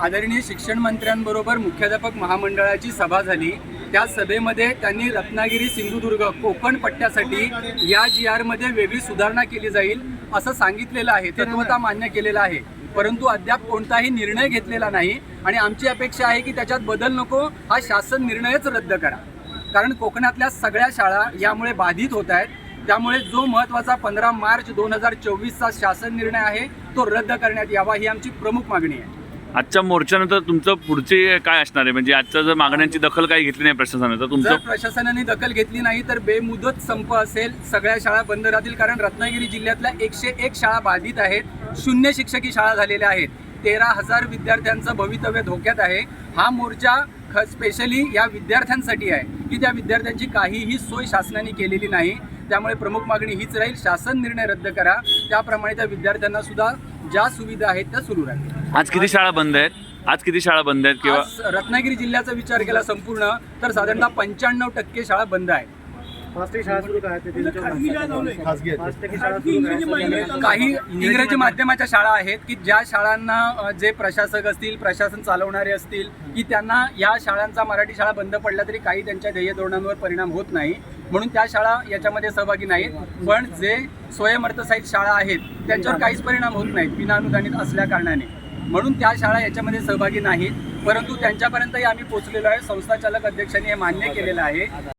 आदरणीय शिक्षण मंत्र्यांबरोबर मुख्याध्यापक महामंडळाची सभा झाली. त्या सभेमध्ये त्यांनी रत्नागिरी सिंधुदुर्ग कोकण पट्ट्यासाठी या जी आरमध्ये वेगळी सुधारणा केली जाईल असं सांगितलेलं आहे. तत्वता मान्य केलेलं आहे. परंतु अद्याप कोणताही निर्णय घेतलेला नाही आणि आमची अपेक्षा आहे की त्याच्यात बदल नको हा शासन निर्णयच रद्द करा. कारण कोकणातल्या सगळ्या शाळा यामुळे बाधित होत आहेत. त्यामुळे जो महत्त्वाचा पंधरा मार्च दोन हजार चोवीसचा शासन निर्णय आहे तो रद्द करण्यात यावा ही आमची प्रमुख मागणी आहे. आजच्या मोर्चानंतर तुमचं पुढचे काय असणार आहे? म्हणजे आजच्या जर मागण्यांची दखल काही घेतली नाही प्रशासनाने तर जर तुमचं प्रशासनाने दखल घेतली नाही तर बेमुदत संप असेल. सगळ्या शाळा बंद राहतील कारण रत्नागिरी जिल्ह्यातल्या एकशे एक शाळा बाधित आहेत. शून्य शिक्षकी शाळा झालेल्या आहेत. तेरा हजार विद्यार्थ्यांचं भवितव्य धोक्यात आहे. हा मोर्चा ख स्पेशली या विद्यार्थ्यांसाठी आहे की त्या विद्यार्थ्यांची काहीही सोय शासनाने केलेली नाही. त्यामुळे प्रमुख मागणी हीच राहील. शासन निर्णय रद्द करा. त्याप्रमाणे त्या विद्यार्थ्यांना सुद्धा ज्या सुविधा आहेत त्या सुरू राहतील. आज किती शाळा बंद आहेत? आज किती शाळा बंद आहेत किंवा आज रत्नागिरी जिल्ह्याचा विचार केला संपूर्ण तर साधारणतः पंच्याण्णव टक्के शाळा बंद आहेत. काय काही इंग्रजी माध्यमाच्या शाळा आहेत की ज्या शाळांना जे प्रशासक असतील प्रशासन चालवणारे असतील की त्यांना या शाळांचा मराठी शाळा बंद पडल्या तरी काही त्यांच्या ध्येय धोरणांवर परिणाम होत नाही. म्हणून त्या शाळा याच्यामध्ये सहभागी नाहीत. पण जे स्वयंअर्थसाहित शाळा आहेत त्यांच्यावर काहीच परिणाम होत नाहीत. विनाअनुदानित असल्या कारणाने. म्हणून त्या शाळा याच्यामध्ये सहभागी नाहीत. परंतु त्यांच्यापर्यंतही आम्ही पोहोचलेलो आहे. संस्थाचालक अध्यक्षांनी हे मान्य केलेलं आहे.